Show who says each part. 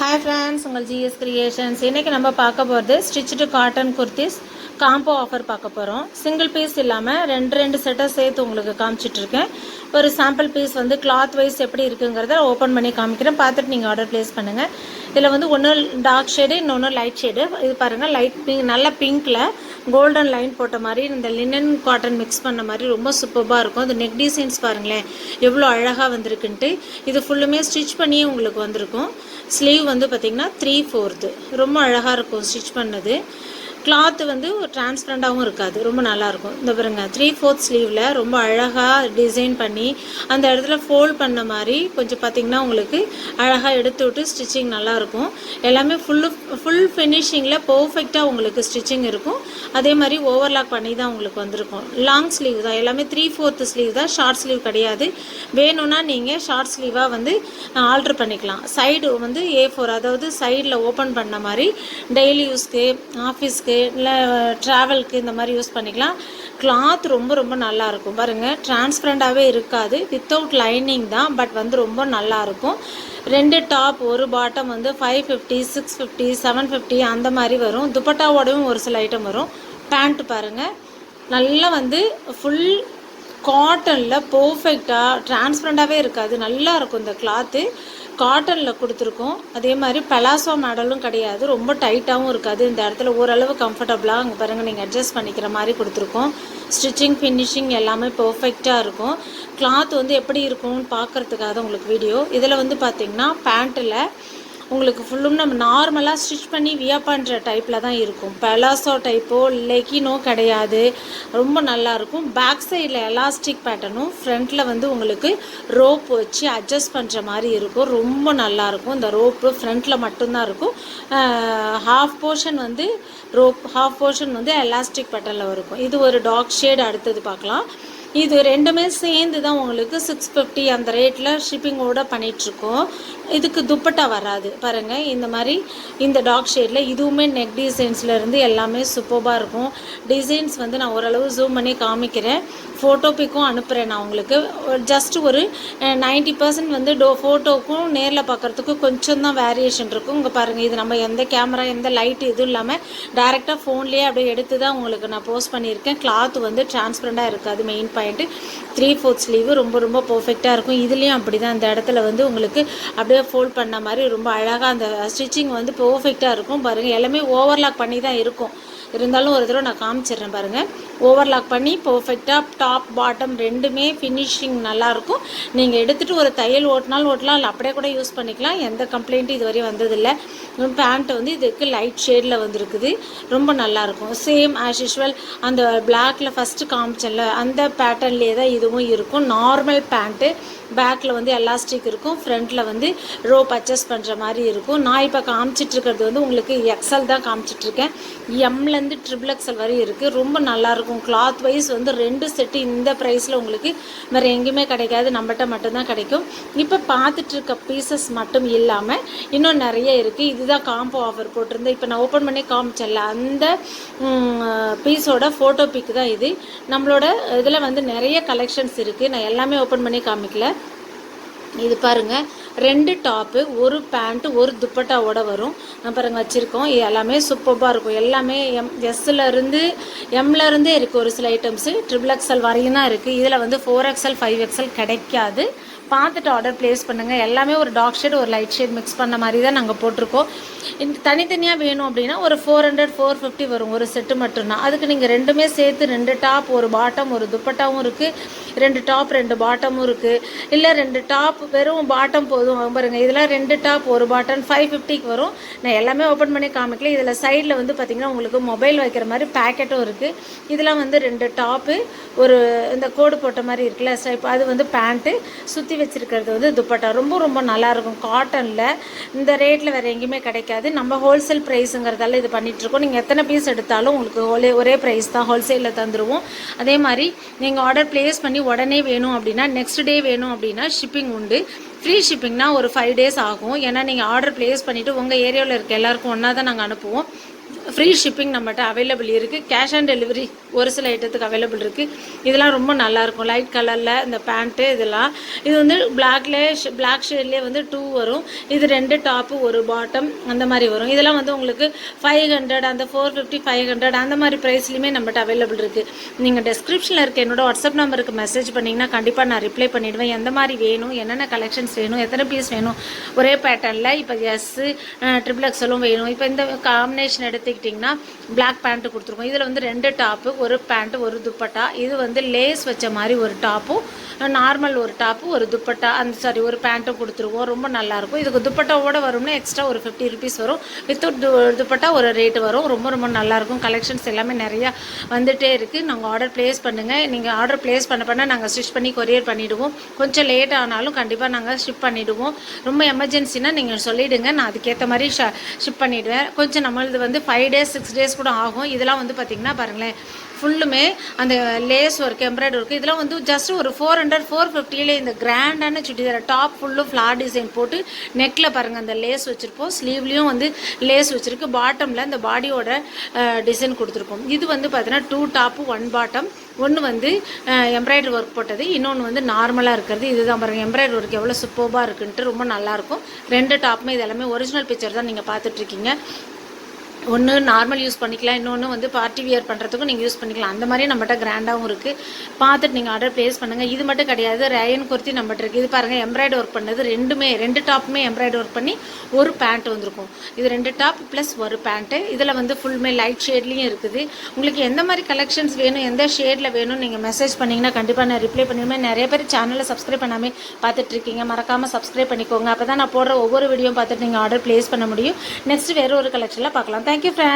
Speaker 1: Hi friends உங்கள் GS creations இன்றைக்கி நம்ம பார்க்க போகிறது stitched cotton kurtis combo offer பார்க்க போகிறோம் சிங்கிள் பீஸ் இல்லாமல் ரெண்டு ரெண்டு செட்டாக சேர்த்து உங்களுக்கு காமிச்சிட்ருக்கேன் ஒரு சாம்பிள் பீஸ் வந்து கிளாத் வைஸ் எப்படி இருக்குங்கிறத ஓப்பன் பண்ணி காமிக்கிறேன். பார்த்துட்டு நீங்கள் ஆர்டர் ப்ளேஸ் பண்ணுங்கள் இதில் வந்து ஒன்று டார்க் ஷேடு இன்னொன்று லைட் ஷேடு இது பாருங்கள் லைட் பிங்க் நல்ல பிங்க்கில் கோல்டன் லைன் போட்ட மாதிரி இந்த லினன் காட்டன் மிக்ஸ் பண்ண மாதிரி ரொம்ப சூப்பராக இருக்கும். இந்த நெக் டிசைன்ஸ் பாருங்களேன் எவ்வளோ அழகாக வந்திருக்குன்ட்டு. இது ஃபுல்லுமே ஸ்டிச் பண்ணியே உங்களுக்கு வந்திருக்கும். ஸ்லீவ் வந்து பார்த்திங்கன்னா த்ரீ ஃபோர்த்து ரொம்ப அழகாக இருக்கும் ஸ்டிச் பண்ணது. கிளாத்து வந்து டிரான்ஸ்பரண்டாகவும் இருக்காது. ரொம்ப நல்லாயிருக்கும். இந்த பாருங்க த்ரீ ஃபோர்த் ஸ்லீவில் ரொம்ப அழகாக டிசைன் பண்ணி அந்த இடத்துல ஃபோல்ட் பண்ண மாதிரி கொஞ்சம் பார்த்திங்கன்னா உங்களுக்கு அழகாக எடுத்து விட்டு ஸ்டிச்சிங் நல்லாயிருக்கும். எல்லாமே ஃபுல்லு ஃபுல் ஃபினிஷிங்கில் பர்ஃபெக்டாக உங்களுக்கு ஸ்டிச்சிங் இருக்கும். அதே மாதிரி ஓவர்லாக் பண்ணி தான் உங்களுக்கு வந்திருக்கும். லாங் ஸ்லீவ் தான். எல்லாமே த்ரீ ஃபோர்த்து ஸ்லீவ் தான். ஷார்ட் ஸ்லீவ் கிடையாது. வேணும்னா நீங்கள் ஷார்ட் ஸ்லீவாக வந்து ஆல்ட்ரு பண்ணிக்கலாம். சைடு வந்து ஏ ஃபோர் அதாவது சைடில் ஓப்பன் பண்ண மாதிரி டெய்லி யூஸ்க்கு ஆஃபீஸ்க்கு இல்லை ட்ராவல்க்கு இந்த மாதிரி யூஸ் பண்ணிக்கலாம். கிளாத் ரொம்ப ரொம்ப நல்லாயிருக்கும் பாருங்கள் டிரான்ஸ்பரண்டாகவே இருக்காது. வித்தவுட் லைனிங் தான் பட் வந்து ரொம்ப நல்லா இருக்கும். ரெண்டு டாப் ஒரு பாட்டம் வந்து five fifty six fifty seven fifty அந்த மாதிரி வரும். துப்பட்டாவோடவும் ஒரு சில ஐட்டம் வரும். பேண்ட் பாருங்கள் நல்லா வந்து ஃபுல் காட்டனில் பர்ஃபெக்டாக டிரான்ஸ்பரண்டாகவே இருக்காது. நல்லா இருக்கும் இந்த கிளாத்து காட்டனில் கொடுத்துருக்கோம். அதே மாதிரி பலாசோ மாடலும் கிடையாது. ரொம்ப டைட்டாகவும் இருக்காது. இந்த இடத்துல ஓரளவு கம்ஃபர்டபுளாக அங்கே பாருங்கள் நீங்கள் அட்ஜஸ்ட் பண்ணிக்கிற மாதிரி கொடுத்துருக்கோம். ஸ்டிச்சிங் ஃபினிஷிங் எல்லாமே பர்ஃபெக்டாக இருக்கும். கிளாத் வந்து எப்படி இருக்கும்னு பார்க்குறதுக்காக உங்களுக்கு வீடியோ இதில் வந்து பார்த்திங்கன்னா பேண்ட்டில் உங்களுக்கு ஃபுல்லும் நம்ம நார்மலாக ஸ்டிச் பண்ணி வியா பண்ணுற டைப்பில் தான் இருக்கும். பெலாசோ டைப்போ லெகினோ கிடையாது. ரொம்ப நல்லாயிருக்கும் பேக் சைடில் எலாஸ்டிக் பேட்டர்னும் ஃப்ரண்ட்டில் வந்து உங்களுக்கு ரோப் வச்சு அட்ஜஸ்ட் பண்ணுற மாதிரி இருக்கும். ரொம்ப நல்லாயிருக்கும் இந்த ரோப்பு ஃப்ரண்ட்டில் மட்டும்தான் இருக்கும். ஹாஃப் போர்ஷன் வந்து ரோப் ஹாஃப் போர்ஷன் வந்து எலாஸ்டிக் பேட்டர்னில் இருக்கும். இது ஒரு டாக் ஷேட் அடுத்தது பார்க்கலாம். இது ரெண்டுமே சேர்ந்து தான் உங்களுக்கு சிக்ஸ் ஃபிஃப்டி அந்த ரேட்டில் ஷிப்பிங்கோட பண்ணிகிட்ருக்கோம் இதுக்கு துப்பட்டா வராது. பாருங்கள் இந்த மாதிரி இந்த டாக் ஷேடில் இதுவுமே நெக் டிசைன்ஸ்லேருந்து எல்லாமே சூப்பராக இருக்கும். டிசைன்ஸ் வந்து நான் ஓரளவு ஜூம் பண்ணி காமிக்கிறேன். ஃபோட்டோ பிக்கும் அனுப்புகிறேன் நான் உங்களுக்கு. ஜஸ்ட் ஒரு நைன்ட்டி பர்சன்ட் வந்து டோ ஃபோட்டோக்கும் நேரில் பார்க்குறதுக்கும் கொஞ்சம் தான் வேரியேஷன் இருக்கும். இங்கே பாருங்கள் இது நம்ம எந்த கேமரா எந்த லைட் இதுவும் இல்லாமல் டேரெக்டாக ஃபோன்லேயே அப்படியே எடுத்து தான் உங்களுக்கு நான் போஸ்ட் பண்ணியிருக்கேன். கிளாத் வந்து டிரான்ஸ்பரண்ட்டாக இருக்காது. Main point three fourth sleeve ரொம்ப ரொம்ப பர்ஃபெக்டாக இருக்கும். இதுலேயும் அப்படி தான் அந்த இடத்துல வந்து உங்களுக்கு அப்படியே ஃபோல்ட் பண்ண மாதிரி ரொம்ப அழகாக அந்த ஸ்டிச்சிங் வந்து பர்ஃபெக்டாக இருக்கும். பாருங்கள் எல்லாமே ஓவர்லாக் பண்ணி தான் இருக்கும். இருந்தாலும் ஒரு தடவை நான் காமிச்சிடுறேன் பாருங்கள் ஓவர்லாக் பண்ணி பர்ஃபெக்டாக டாப் பாட்டம் ரெண்டுமே ஃபினிஷிங் நல்லாயிருக்கும் நீங்கள் எடுத்துகிட்டு ஒரு தையல் ஓட்டினாலும் ஓட்டலாம் இல்லை அப்படியே கூட யூஸ் பண்ணிக்கலாம். எந்த கம்ப்ளைண்ட்டும் இதுவரை வந்ததில்லை. பேண்ட் வந்து இதுக்கு லைட் ஷேடில் வந்திருக்குது. ரொம்ப நல்லாயிருக்கும் சேம் ஆஸ் யூஷுவல் அந்த பிளாக்ல ஃபஸ்ட்டு காமிச்சேன்ல அந்த பேட்டர்ன்லேயே தான் இதுவும் இருக்கும். நார்மல் பேண்ட்டு பேக்கில் வந்து எலாஸ்டிக் இருக்கும். ஃப்ரண்ட்டில் வந்து ரோ பர்ச்சேஸ் பண்ணுற மாதிரி இருக்கும். நான் இப்போ காமிச்சிட்ருக்கிறது வந்து உங்களுக்கு எக்ஸல் தான் காமிச்சிட்ருக்கேன் எம்லேருந்து ட்ரிபிள் எக்ஸல் வரையும் இருக்குது ரொம்ப நல்லாயிருக்கும் கிளாத் வைஸ் வந்து ரெண்டு செட்டு இந்த ப்ரைஸில் உங்களுக்கு வேறு எங்கேயுமே கிடைக்காது. நம்மகிட்ட மட்டும்தான் கிடைக்கும். இப்போ பார்த்துட்ருக்க பீசஸ் மட்டும் இல்லாமல் இன்னும் நிறைய இருக்குது இதுதான் காம்போ ஆஃபர் போட்டிருந்தேன். இப்போ நான் ஓப்பன் பண்ணி காமிச்சல அந்த பீஸோட ஃபோட்டோ பிக் தான் இது. நம்மளோட இதில் வந்து நிறைய கலெக்ஷன்ஸ் இருக்குது நான் எல்லாமே ஓப்பன் பண்ணி காமிக்கல. இது பாருங்கள் ரெண்டு டாப்பு ஒரு பேண்ட்டு ஒரு துப்பட்டாவோட வரும். நான் பாருங்கள் வச்சுருக்கோம். இது எல்லாமே சூப்பராக இருக்கும். எல்லாமே எம் எஸ்ஸில் இருந்து இருக்குது ஒரு சில ஐட்டம்ஸு ட்ரிபிள் எக்ஸல் வரையும் தான் இருக்குது இதில் வந்து ஃபோர் எக்ஸல் ஃபைவ் எக்ஸல் கிடைக்காது. பார்த்துட்டு ஆர்டர் ப்ளேஸ் பண்ணுங்கள் எல்லாமே ஒரு டார்க் ஷேட் ஒரு லைட் ஷேட் மிக்ஸ் பண்ண மாதிரி தான் நாங்கள் போட்டிருக்கோம். தனித்தனியாக வேணும் அப்படின்னா ஒரு ஃபோர் ஹண்ட்ரட் ஃபோர் ஃபிஃப்டி வரும். ஒரு செட்டு மட்டும்தான். அதுக்கு நீங்கள் ரெண்டுமே சேர்த்து ரெண்டு டாப் ஒரு பாட்டம் ஒரு துப்பட்டாவும் இருக்குது ரெண்டு டாப் ரெண்டு பாட்டமும் இருக்குது இல்லை ரெண்டு டாப் வெறும் பாட்டம் போதும். பாருங்கள் இதெல்லாம் ரெண்டு டாப் ஒரு பாட்டம் ஃபைவ் ஃபிஃப்டிக்கு வரும். நான் எல்லாமே ஓப்பன் பண்ணி காமிக்கல. இதில் சைடில் வந்து பார்த்திங்கன்னா உங்களுக்கு மொபைல் வைக்கிற மாதிரி பேக்கெட்டும் இருக்குது இதெல்லாம் வந்து ரெண்டு டாப்பு ஒரு இந்த கோடு போட்ட மாதிரி இருக்குல்ல ஸ்டைப் அது வந்து பேண்ட்டு சுற்றி வச்சுருக்கிறது வந்து துப்பட்டா. ரொம்ப ரொம்ப நல்லாயிருக்கும் காட்டனில் இந்த ரேட்டில் வேறு எங்கேயுமே கிடைக்காது. நம்ம ஹோல்சேல் ப்ரைஸுங்கிறதால இது பண்ணிகிட்ருக்கோம் நீங்கள் எத்தனை பீஸ் எடுத்தாலும் உங்களுக்கு ஒரே ஒரே ப்ரைஸ் தான் ஹோல்சேலில் தந்துடுவோம் அதே மாதிரி நீங்கள் ஆர்டர் ப்ளேஸ் பண்ணி உடனே வேணும் அப்படின்னா நெக்ஸ்ட் டே வேணும் அப்படின்னா ஷிப்பிங் உண்டு. ஃப்ரீ ஷிப்பிங்னா ஒரு ஃபைவ் டேஸ் ஆகும். ஏன்னா நீங்கள் ஆர்டர் ப்ளேஸ் பண்ணிவிட்டு உங்கள் ஏரியாவில் இருக்க எல்லாருக்கும் ஒன்றா தான் நாங்கள் அனுப்புவோம். ஃப்ரீ ஷிப்பிங் நம்மகிட்ட அவைலபிள் இருக்குது கேஷ் ஆன் டெலிவரி ஒரு சில ஐட்டத்துக்கு அவைலபிள் இருக்குது இதெல்லாம் ரொம்ப நல்லாயிருக்கும் லைட் கலரில் இந்த பேண்ட்டு இதெல்லாம். இது வந்து பிளாக்லே பிளாக் ஷேட்லேயே வந்து டூ வரும். இது ரெண்டு டாப்பு ஒரு பாட்டம் அந்த மாதிரி வரும். இதெல்லாம் வந்து உங்களுக்கு ஃபைவ் ஹண்ட்ரட் அந்த ஃபோர் ஃபிஃப்டி ஃபைவ் ஹண்ட்ரட் அந்த மாதிரி ப்ரைஸ்லையுமே நம்மகிட்ட அவைலபிள் இருக்குது நீங்கள் டெஸ்கிரிப்ஷனில் இருக்க என்னோட வாட்ஸ்அப் நம்பருக்கு மெசேஜ் பண்ணிங்கன்னா கண்டிப்பாக நான் ரிப்ளை பண்ணிவிடுவேன் எந்த மாதிரி வேணும் என்னென்ன கலெக்ஷன்ஸ் வேணும் எத்தனை பீஸ் வேணும் ஒரே பேட்டர்னில் இப்போ எஸ்ஸு ட்ரிபிள் எக்ஸலும் வேணும். இப்போ இந்த காம்பினேஷன் எடுத்துக்கிட்டிங்கன்னா பிளாக் பேண்ட்டு கொடுத்துருக்கோம். இதில் வந்து ரெண்டு டாப்பு ஒரு பேண்ட்டு ஒரு துப்பட்டா. இது வந்து லேஸ் வச்ச மாதிரி ஒரு டாப்பும் நார்மல் ஒரு டாப்பு ஒரு துப்பட்டா. அந்த சாரி ஒரு பேண்ட்டும் கொடுத்துருவோம். ரொம்ப நல்லாயிருக்கும் இதுக்கு துப்பட்டாவோட வரும்னா எக்ஸ்ட்ரா ஒரு ஃபிஃப்டி ருபீஸ் வரும். வித்தவுட் துப்பட்டா ஒரு ரேட்டு வரும். ரொம்ப ரொம்ப நல்லாயிருக்கும் கலெக்ஷன்ஸ் எல்லாமே நிறையா வந்துகிட்டே இருக்குது நாங்கள் ஆர்டர் ப்ளேஸ் பண்ணுங்கள் நீங்கள் ஆர்டர் ப்ளேஸ் பண்ண பண்ண நாங்கள் ஸ்டிச் பண்ணி கொரியர் பண்ணிவிடுவோம் கொஞ்சம் லேட் ஆனாலும் கண்டிப்பாக நாங்கள் ஷிப் பண்ணிவிடுவோம் ரொம்ப எமர்ஜென்சினா நீங்கள் சொல்லிவிடுங்க நான் அதுக்கேற்ற மாதிரி ஷ ஷிப் பண்ணிவிடுவேன் கொஞ்சம் நம்மளது வந்து ஃபைவ் டேஸ் சிக்ஸ் டேஸ் கூட ஆகும். இதெல்லாம் வந்து பார்த்திங்கன்னா பாருங்களேன். ஃபுல்லுமே அந்த லேஸ் ஒர்க் எம்ப்ராய்டரி ஒர்க் இதெல்லாம் வந்து ஜஸ்ட் ஒரு ஃபோர் ஹண்ட்ரட் ஃபோர் ஃபிஃப்டியிலே இந்த கிராண்டான சுடிதார் டாப் ஃபுல்லும் ஃப்ளார் டிசைன் போட்டு நெக்கில் பாருங்கள் அந்த லேஸ் வச்சுருப்போம். ஸ்லீவ்லேயும் வந்து லேஸ் வச்சுருக்கு. பாட்டமில் அந்த பாடியோட டிசைன் கொடுத்துருக்கோம். இது வந்து பார்த்தீங்கன்னா டூ டாப்பு ஒன் பாட்டம் ஒன்று வந்து எம்ப்ராய்டரி ஒர்க் போட்டது. இன்னொன்று வந்து நார்மலாக இருக்கிறது. இதுதான் பாருங்கள் எம்ப்ராய்டரி ஒர்க் எவ்வளோ சூப்பர்பாக இருக்குன்ட்டு ரொம்ப நல்லாயிருக்கும் ரெண்டு டாப்புமே இது எல்லாமே ஒரிஜினல் பிக்சர் தான் நீங்கள் பார்த்துட்ருக்கீங்க ஒன்று நார்மல் யூஸ் பண்ணிக்கலாம் இன்னொன்று வந்து பார்ட்டி வியர் பண்ணுறதுக்கும் நீங்கள் யூஸ் பண்ணிக்கலாம். அந்த மாதிரி நம்மகிட்ட கிராண்டாகவும் இருக்குது பார்த்துட்டு நீங்கள் ஆர்டர் ப்ளேஸ் பண்ணுங்கள் இது மட்டும் கிடையாது ரயன் குர்த்தி நம்மகிட்ட இருக்குது இது பாருங்கள் எம்ப்ராய்டு ஒர்க் பண்ணது ரெண்டுமே ரெண்டு டாப்புமே எம்ப்ராய்டு ஒர்க் பண்ணி ஒரு பேண்ட் வந்திருக்கும். இது ரெண்டு டாப் ப்ளஸ் ஒரு பேண்ட்டு இதில் வந்து ஃபுல்மே லைட் ஷேட்லேயும் இருக்குது. உங்களுக்கு எந்த மாதிரி கலெக்ஷன்ஸ் வேணும் எந்த ஷேடில் வேணும் நீங்கள் மெசேஜ் பண்ணிங்கன்னா கண்டிப்பாக நான் ரிப்ளை பண்ணிடுவேன். நிறைய பேர் சேனலை சப்ஸ்கிரைப் பண்ணாமல் பார்த்துட்ருக்கீங்க மறக்காமல் சப்ஸ்கிரைப் பண்ணிக்கோங்க. அப்போ தான் நான் போடுற ஒவ்வொரு வீடியோ பார்த்துட்டு நீங்கள் ஆர்டர் ப்ளேஸ் பண்ண முடியும். நெக்ஸ்ட் வேறு ஒரு கலெக்ஷனில் பார்க்கலாம். Thank you friend